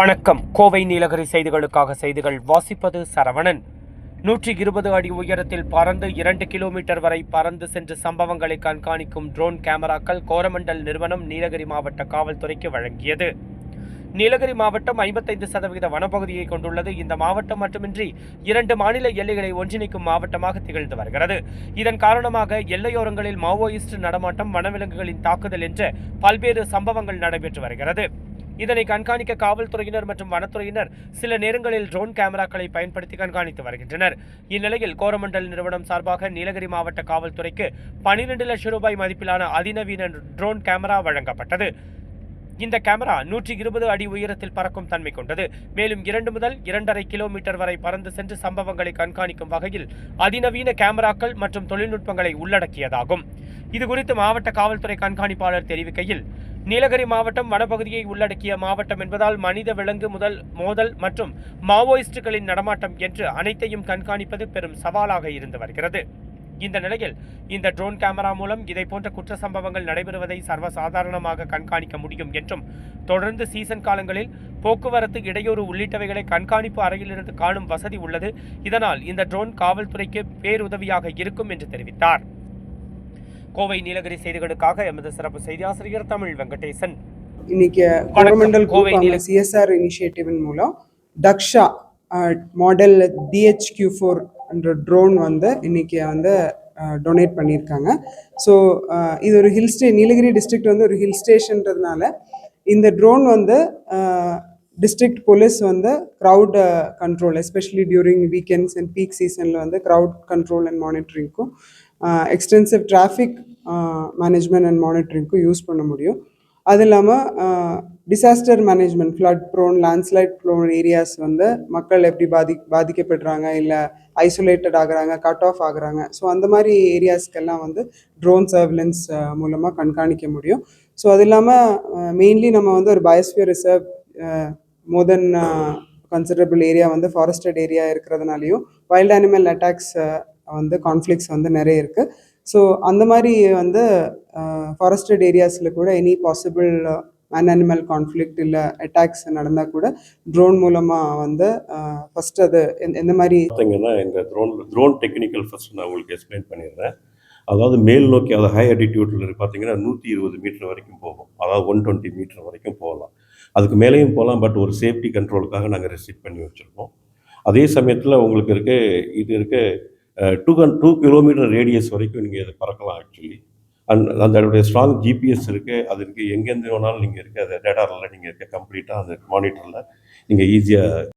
வணக்கம். கோவை நீலகிரி செய்திகளுக்காக செய்திகள் வாசிப்பது சரவணன். நூற்றி இருபது அடி உயரத்தில் பறந்து இரண்டு கிலோமீட்டர் வரை பறந்து சென்று சம்பவங்களை கண்காணிக்கும் ட்ரோன் கேமராக்கள் கோரமண்டல் நிறுவனம் நீலகிரி மாவட்ட காவல்துறைக்கு வழங்கியது. நீலகிரி மாவட்டம் ஐம்பத்தைந்து சதவீத வனப்பகுதியை கொண்டுள்ளது. இந்த மாவட்டம் மட்டுமின்றி இரண்டு மாநில எல்லைகளை ஒன்றிணைக்கும் மாவட்டமாக திகழ்ந்து வருகிறது. இதன் காரணமாக எல்லையோரங்களில் மாவோயிஸ்ட் நடமாட்டம் வனவிலங்குகளின் தாக்குதல் என்ற பல்வேறு சம்பவங்கள் நடைபெற்று வருகிறது. இதனை கண்காணிக்க காவல்துறையினர் மற்றும் வனத்துறையினர் சில நேரங்களில் ட்ரோன் கேமராக்களை பயன்படுத்தி கண்காணித்து வருகின்றனர். இந்நிலையில் கோரமண்டல் நிறுவனம் சார்பாக நீலகிரி மாவட்ட காவல்துறைக்கு பனிரெண்டு லட்சம் ரூபாய் மதிப்பிலான அதிநவீன ட்ரோன் கேமரா வழங்கப்பட்டது. இந்த கேமரா நூற்றி இருபது அடி உயரத்தில் பறக்கும் தன்மை கொண்டது. மேலும் இரண்டு முதல் இரண்டரை கிலோமீட்டர் வரை பறந்து சென்று சம்பவங்களை கண்காணிக்கும் வகையில் அதிநவீன கேமராக்கள் மற்றும் தொழில்நுட்பங்களை உள்ளடக்கியதாகும். இதுகுறித்து மாவட்ட காவல்துறை கண்காணிப்பாளர் தெரிவிக்கையில் நீலகிரி மாவட்டம் வனப்பகுதியை உள்ளடக்கிய மாவட்டம் என்பதால் மனித விலங்கு முதல் மோதல் மற்றும் மாவோயிஸ்டுகளின் நடமாட்டம் என்று அனைத்தையும் கண்காணிப்பது பெரும் சவாலாக இருந்து வருகிறது. இந்த நிலையில் இந்த ட்ரோன் கேமரா மூலம் இதை போன்ற குற்ற சம்பவங்கள் நடைபெறுவதை சர்வசாதாரணமாக கண்காணிக்க முடியும் என்றும் தொடர்ந்து சீசன் காலங்களில் போக்குவரத்து இடையூறு உள்ளிட்டவைகளை கண்காணிப்பு அறையிலிருந்து காணும் வசதி உள்ளது. இதனால் இந்த ட்ரோன் காவல்துறைக்கு பேருதவியாக இருக்கும் என்று தெரிவித்தார். கோவை நீலகிரி செய்திகளுக்காக எமது சிறப்பு செய்தி ஆசிரியர் தமிழ் வெங்கடேசன். இன்னைக்கு கோரமண்டல் கோவை சிஎஸ்ஆர் இனிஷியேட்டிவின் மூலம் தக்ஷா மாடல் டிஹெச்கியூ ஃபோர் என்ற ட்ரோன் வந்து இன்னைக்கு வந்து டொனேட் பண்ணியிருக்காங்க. ஸோ இது ஒரு ஹில் ஸ்டே நீலகிரி டிஸ்ட்ரிக்ட் வந்து ஒரு ஹில் ஸ்டேஷன்றதுனால இந்த ட்ரோன் வந்து டிஸ்ட்ரிக்ட் போலீஸ் வந்து crowd control especially during weekends and peak சீசனில் வந்து க்ரௌட் கண்ட்ரோல் அண்ட் மானிட்டரிங்க்கும் எக்ஸ்டென்சிவ் டிராஃபிக் மேனேஜ்மெண்ட் அண்ட் மானிட்டரிங்க்கும் யூஸ் பண்ண முடியும். அது இல்லாமல் disaster management flood prone landslide prone areas வந்து மக்கள் எப்படி பாதி பாதிக்கப்படுறாங்க இல்லை ஐசோலேட்டட் ஆகுறாங்க கட் ஆஃப் ஆகுறாங்க. ஸோ அந்த மாதிரி ஏரியாஸ்க்கெல்லாம் வந்து ட்ரோன் சர்வலன்ஸ் மூலமாக கண்காணிக்க முடியும். ஸோ அது இல்லாமல் மெயின்லி நம்ம வந்து ஒரு biosphere reserve more than considerable area வந்து ஃபாரஸ்டட் ஏரியா இருக்கிறதுனாலையும் வைல்ட் அனிமல் அட்டாக்ஸ் வந்து கான்ஃப்ளிக்ஸ் வந்து நிறைய இருக்குது ஸோ அந்த மாதிரி வந்து ஃபாரஸ்டட் ஏரியாஸில் கூட any possible man animal conflict இல்லை அட்டாக்ஸ் நடந்தால் கூட ட்ரோன் மூலமாக வந்து ஃபஸ்ட் அது எந்த- எந்த மாதிரி? பார்த்தீங்கன்னா இந்த ட்ரோன் ட்ரோன் டெக்னிக்கல் ஃபர்ஸ்ட் நான் உங்களுக்கு எக்ஸ்பிளைன் பண்ணிடுறேன். அதாவது மேல் நோக்கி அதாவது ஹை அட்டிடியூட்டில் பார்த்தீங்கன்னா நூற்றி இருபது மீட்டர் வரைக்கும் போகும். அதாவது ஒன் டுவெண்ட்டி மீட்டர் வரைக்கும் போகலாம். அதுக்கு மேலேயும் போகலாம் பட் ஒரு சேஃப்டி கண்ட்ரோலுக்காக நாங்கள் ரெஸ்ட்ரிக்ட் பண்ணி வச்சுருக்கோம். அதே சமயத்தில் உங்களுக்கு இருக்க இது இருக்க டூ கன் டூ கிலோமீட்டர் ரேடியஸ் வரைக்கும் நீங்கள் இதை பறக்கலாம் ஆக்சுவலி அண்ட் அதோடைய ஸ்ட்ராங் ஜிபிஎஸ் இருக்குது அது இருக்குது எங்கேருந்து வேணாலும் நீங்கள் இருக்குது அந்த டேட்டாவில் நீங்கள் இருக்க கம்ப்ளீட்டாக அந்த மானிட்டரில் நீங்கள் ஈஸியாக